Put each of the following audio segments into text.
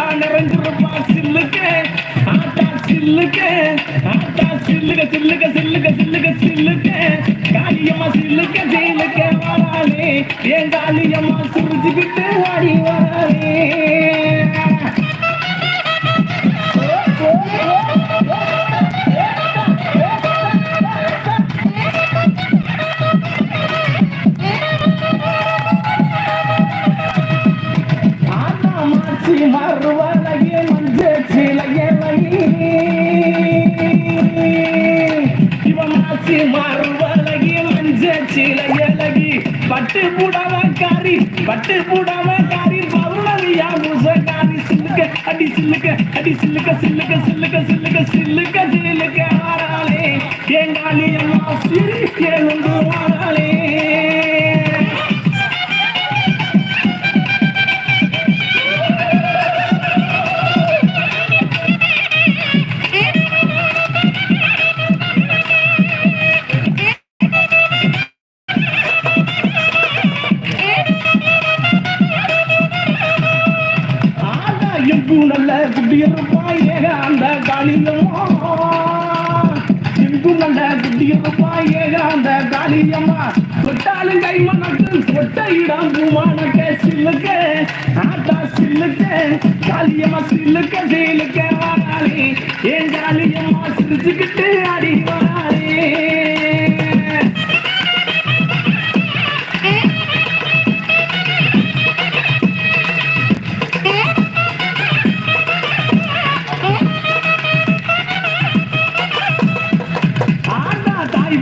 ஆத்தா நிறைஞ்சிருப்பா சில்லுக்கு ஆத்தா சில்லுக்கு ஆத்தா சில்லுக சில்லுக சில்லுக சில்லுக சில்லுக்கு. காளியம்மா சில்லுக்க ஜெயிலுக்க வாராளே. ஏன் காளியம்மா சிரிச்சுக்கிட்டு வாடி? பட்டு போடாம பட்டு புடவக்காரி பௌர்ணமியா காரி சில்லுக்க அடி சில்லுக்க அடி சில்லுக்க சில்லுக்க சில்லுக்க சில்லுக்க சில்லுக்க சில்லுக்க ஆறாளே எங்காலி எல்லாம் சிரிக்க காளியம்மா சில்லுக்க சீலுக்க வராளே ஏன் காளியம்மா சிரிச்சுக்கிட்டு அடி வராளே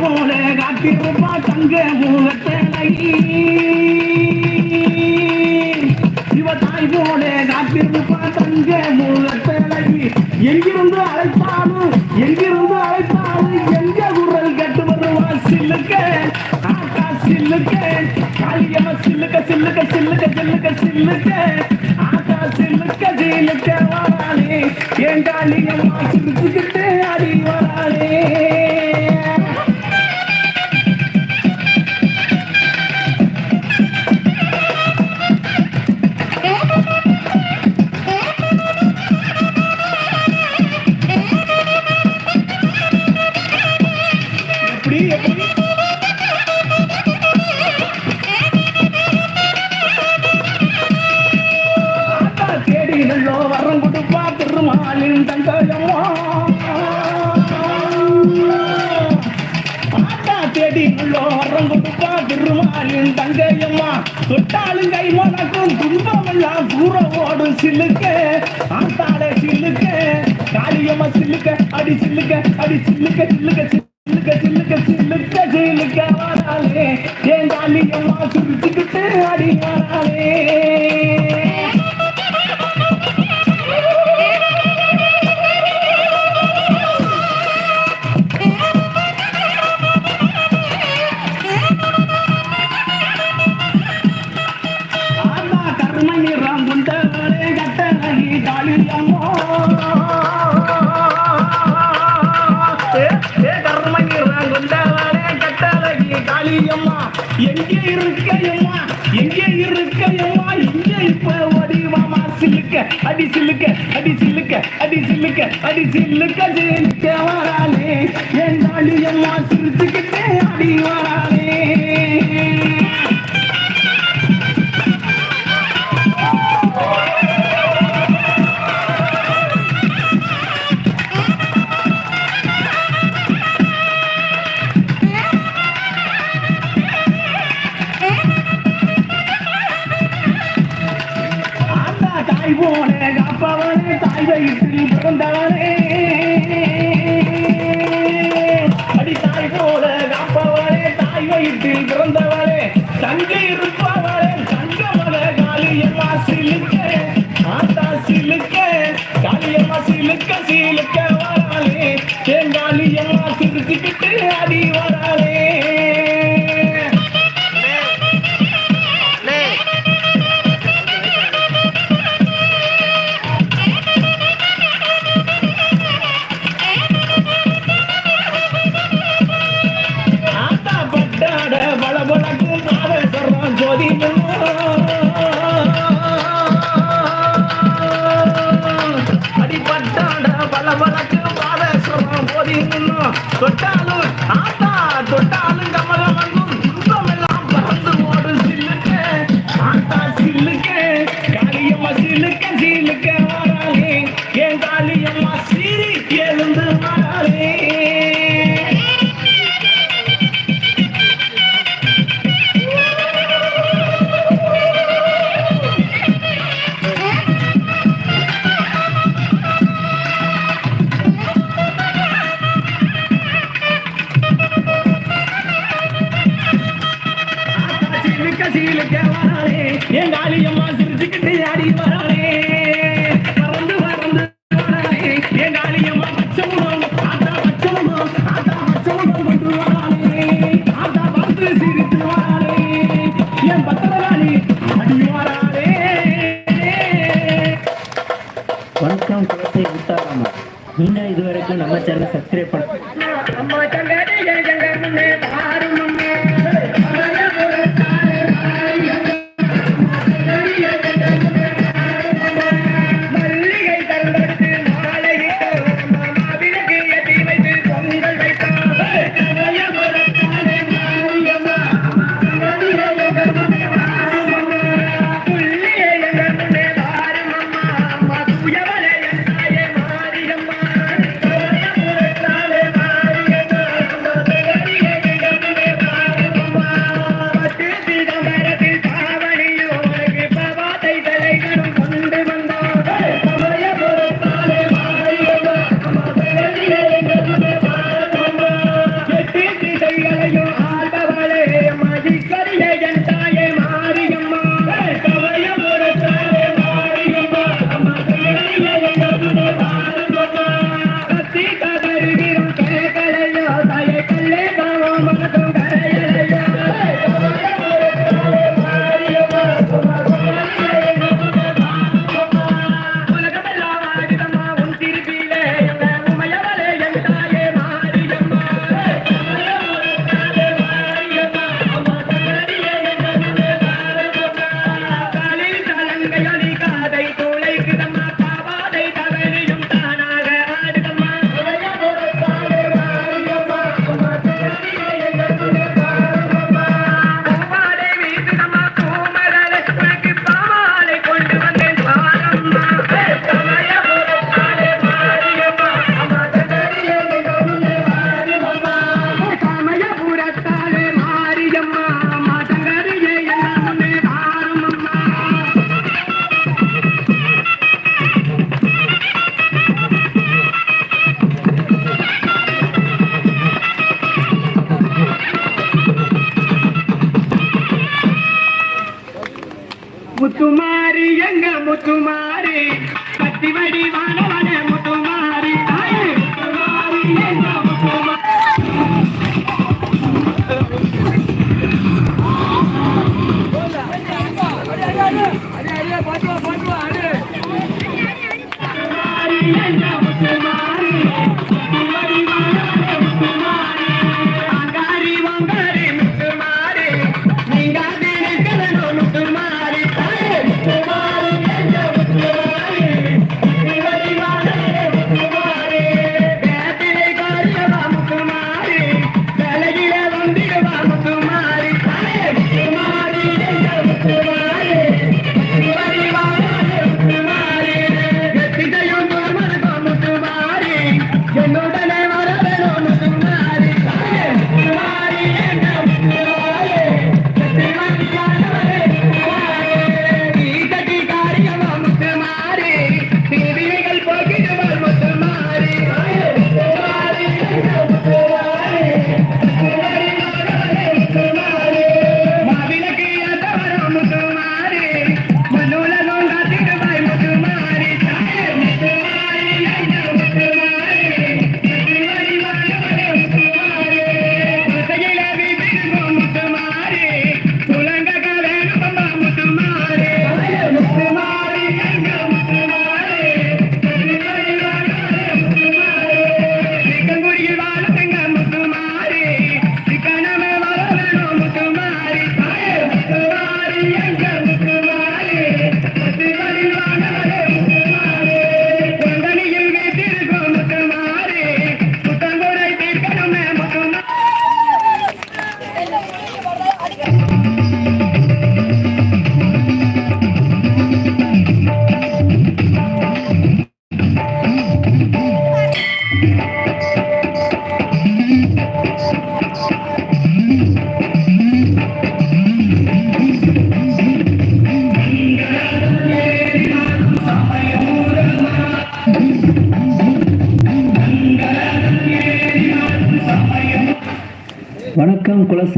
போல காத்திருப்பா தங்க முகத்தலை போல காத்திருப்பா தங்க முகத்தலை எங்கிருந்து அழைத்தாலும் எங்கிருந்து அழைத்தாலும் எங்க குரல் கட்டு வருவா சில்லுக்க. ஆட்டா சில்லுக்க காளியம்மா சில்லுக்க சில்லுக்க சில்லுக்க சில்லுக்க சில்லுக்க. ஆட்டா சில்லுக்க சில்லுக்க வராளே என் காளியம்மா சிரிச்சுக்கிட்டு அடி வராளே எப்படி எப்படி தேடி நல்லோ வரம் கொடுப்பா திருமாலின் தங்கயமோ ஆத்தா தேடி நல்லோ வரம் கொடுப்பா திருமாலின் தங்கயம்மா தொட்டாலும் கை மணக்கும் துன்பமெல்லாம் கூற ஓடும் சில்லுக்க ஆத்தாளே சில்லுக்க காளியம்மா சில்லுக்க அடி சில்லுக்க அடி சில்லுக்க சில்லுக்க சில்லுக்க சில்லுக்க சில்லுக்க சில்லுக்க கட்டழகி காளியம்மா எங்கே இருக்கையம்மா எங்கே இருக்க அம்மா இங்கே இப்ப வடிவமா சிலுக்க அடி சிலுக்க அடி சிலுக்க அடி சிலுக்க அடி சிலுக்க சில்லுக்க வரானே. என் காளியம்மா சிரிச்சுக்கிட்டே தாய் போல காப்பவனே தாய் வயிற்றில் பிறந்தவனே. அடி தாய் போல காப்பவனே தாய் வயிற்றில் பிறந்தவன். दिल के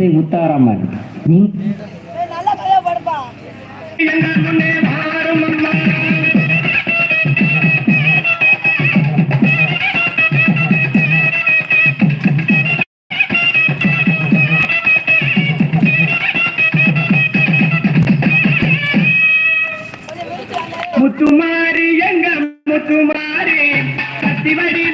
பேசை உத்தாராமன் முத்துமாரி எங்க முத்துமாரி? சத்திவடி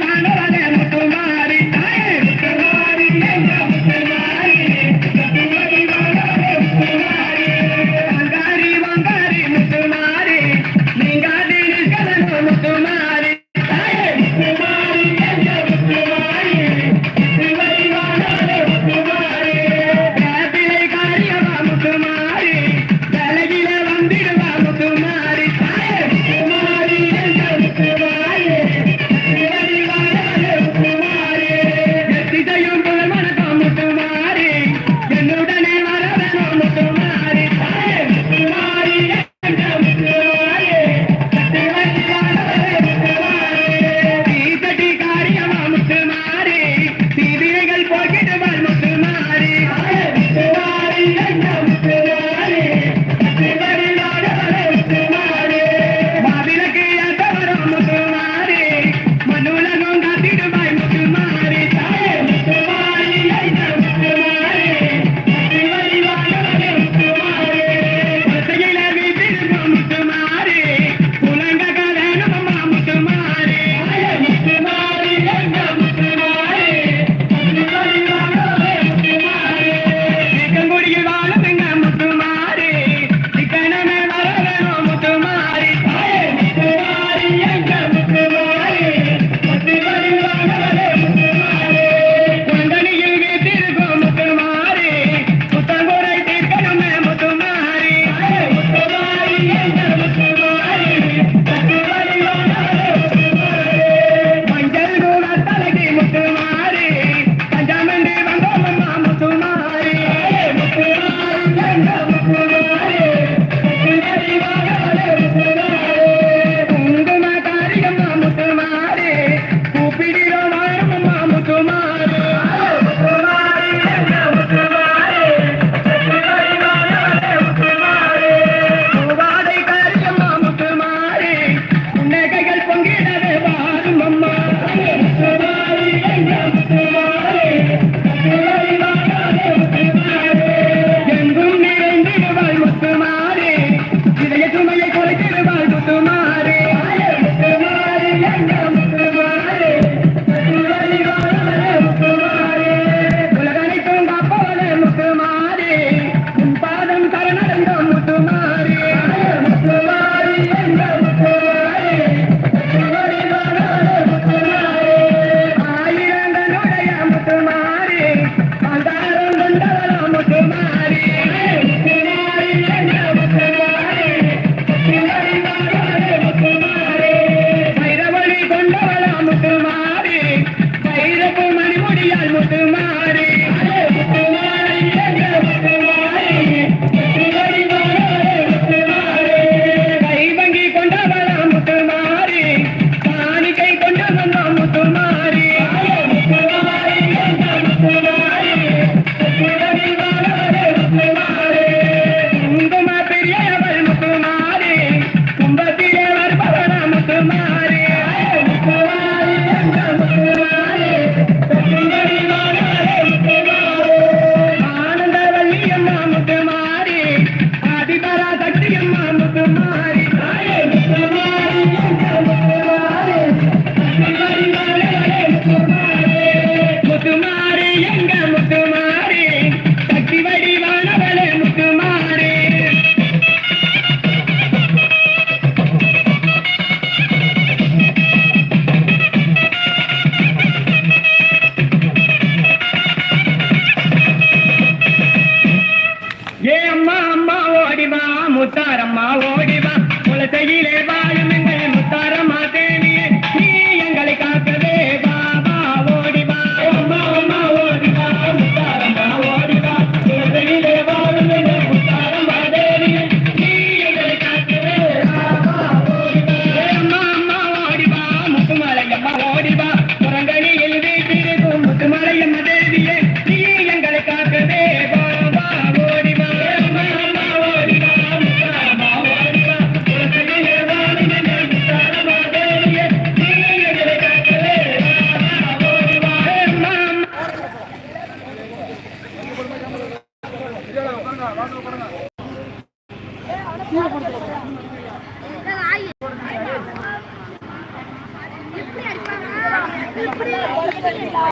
Gracias.